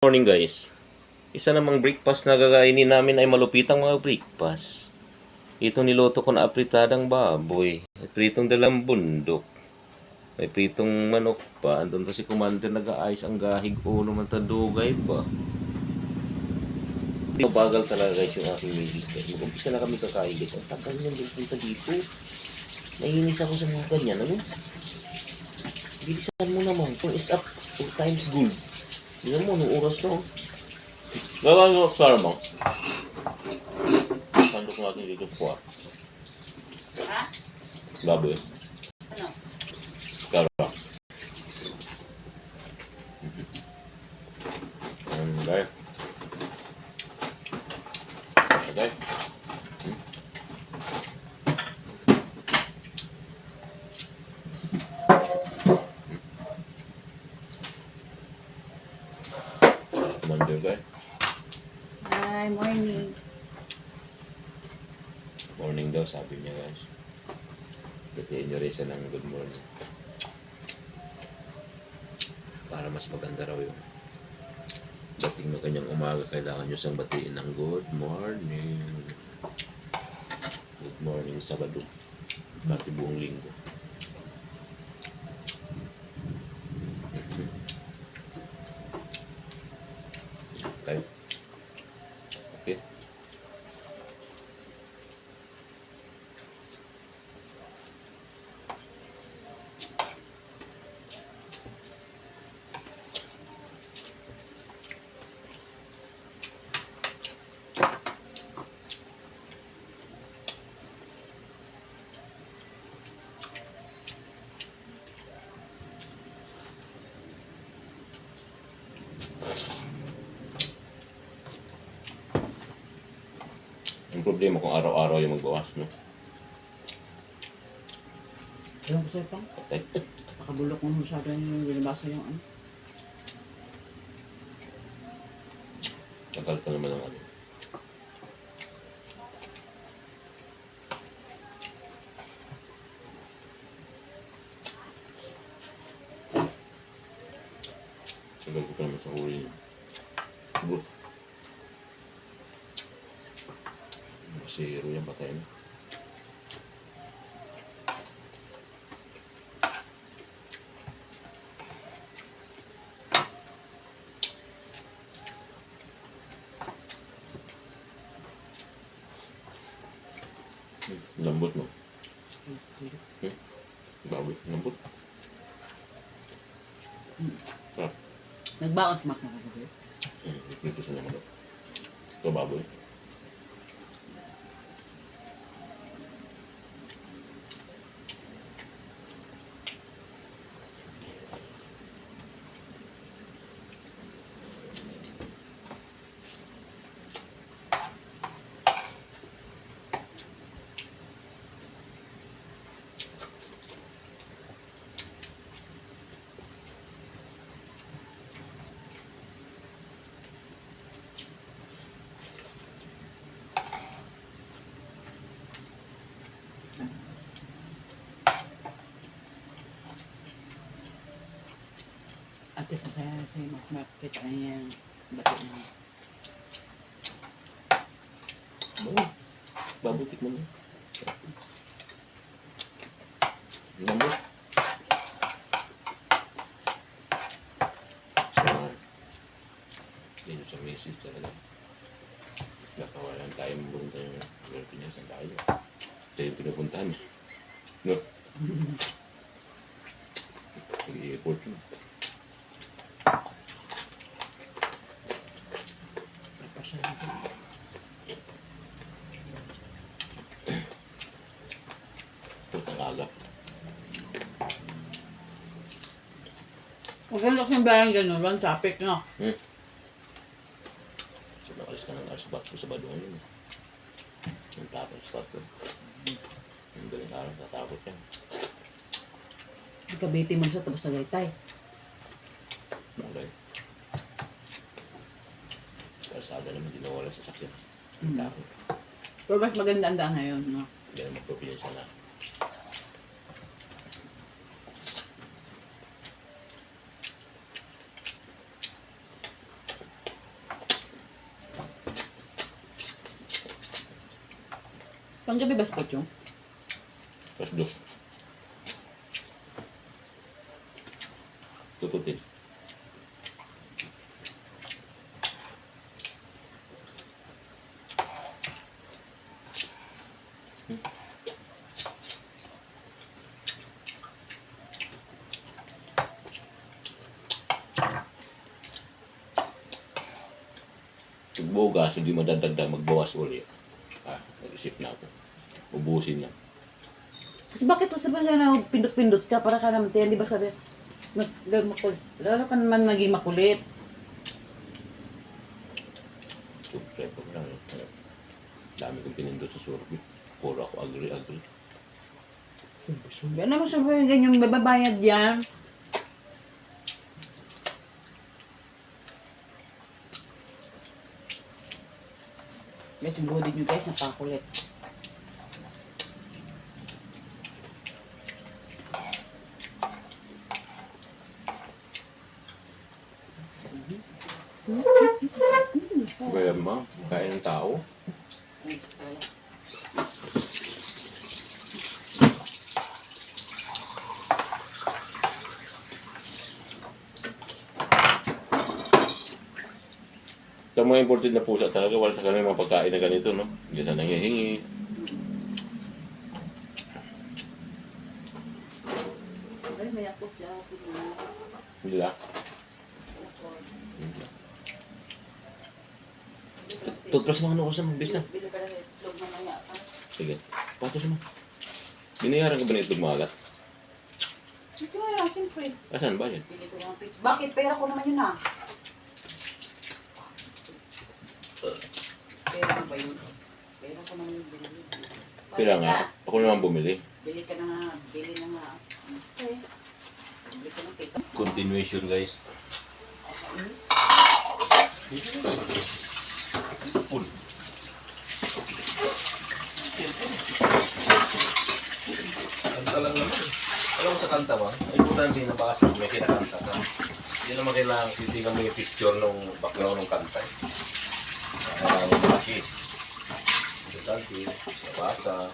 morning guys. Isa namang breakfast na gagainin namin ay malupitang mga breakfast. Ito niloto ko na apritadang baboy. Pritong dalang bundok. May pritong manok pa. Andun pa si Commander nag-aayos ang gahig ulo man tadugay pa. Bagal talaga guys yung aking ladies guys. Mag-umpisa na kami kakain guys. Ang tagal niyang punta dito. Naiinis ako sa mga ganyan. Ano? Bilisan mo naman. Kung is up, two times good. Tingnan mo, nung oras to. Gawa ko sa mo. Sandok natin dito po. Ha? Baboy. Ano? Kara. Okay. Okay. Commander guy. Hi, morning. Morning daw, sabi niya guys. Datiin niyo rin siya ng good morning. Para mas maganda raw yung dating ng kanyang umaga, kailangan niyo siyang batiin ng good morning. Good morning, Sabado. Pati buong linggo. Okay. Okay. Ang problema kung araw-araw yung magbawas, no? Alam ko sa'yo pang, Patay. nakabulok mo masyado yung binabasa yung ano. Tagal pa naman ang ano. Tagal ko pa naman sa uri niya. Bus. Masiro yan, patay na. Lambot no? Hmm? Baboy, lambot. Sarap. Nagbaon smack na kagabi. Hmm, dito sa naman. Ito baboy. At least masaya sa'yo makakita na yung bato niya. Baboy. Baboy, tikman mo. Lambot. Ah. Yan sa misis talaga. Nakawalan tayo mabunta yung Pilipinas ang tayo. Ito yung pinupuntahan. No? Nag-i-airport yun. Napasya na Putang aga. Maganda kasi yung bayan ganun, one traffic no. Hmm. So, nakalis ka ng asbat ko sa badungan yun. Yung tapos stop ko. Yung galing araw, tatakot yan. Di ka biti man siya tapos nagaytay. Bagay. Kalsada naman din nawala sa sakyan. Hmm. Takot. Pero mas maganda ang daan ngayon no. Ganun magpapilin siya na. Panggabi ba sa kutsong? Tapos dos. Tututin. Bugas, hindi madadagdag, magbawas ulit. Nag-isip na ako. Ubusin na. Kasi bakit pa sabi nga na pindot-pindot ka para ka naman tayo, di ba sabi, mag, makulit. Lalo ka naman naging makulit. Siyempre ko lang. Dami kong pinindot sa survey. Puro ako agree, agree. Yan naman sabi yung ganyang babayad yan. Guys, yung buhod nyo guys, napakulit. Kaya ma, kain ng tao. Ito mga imported na pusa talaga, wala sa kanila mga pagkain na ganito, no? Hindi na nangihingi. Hindi na. Toothbrush mga ano ko sa mga bis na. Lang itlog na mga. Sige. Binayaran ka ba na itong magat? Ito ay akin, pre. Asan ba yan? Bakit? Pera ko naman yun ah. Pera ba yun? Pera ko naman binili. Bakit nga, ako naman bumili. Bili ka na nga. Bili na nga. Okay. Bili ko ng. Continuation guys. Full. Kanta lang naman. Alam mo sa kanta ba? Importante na basa may kinakanta ka. Hindi naman kailangan titingnan mo yung picture ng background ng kanta. eh. Mo malaki. Importante, nabasa.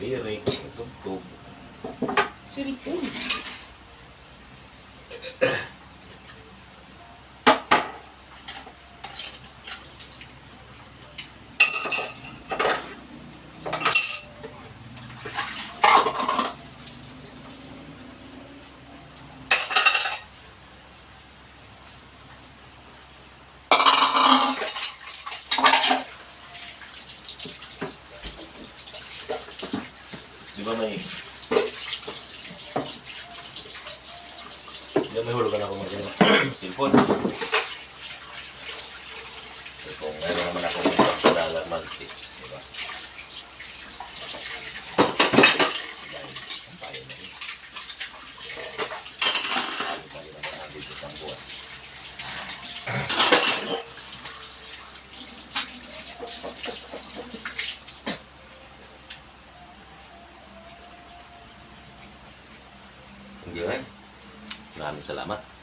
May tugtog. Siripon. Di ba may... Di ba may hulugan ako mag Cellphone. So, kung meron naman ako ng pagkadalat mag-tip. Di ba? Yan, ang bayan na rin. Ang bayan na rin dito sa buwan. Maraming salamat.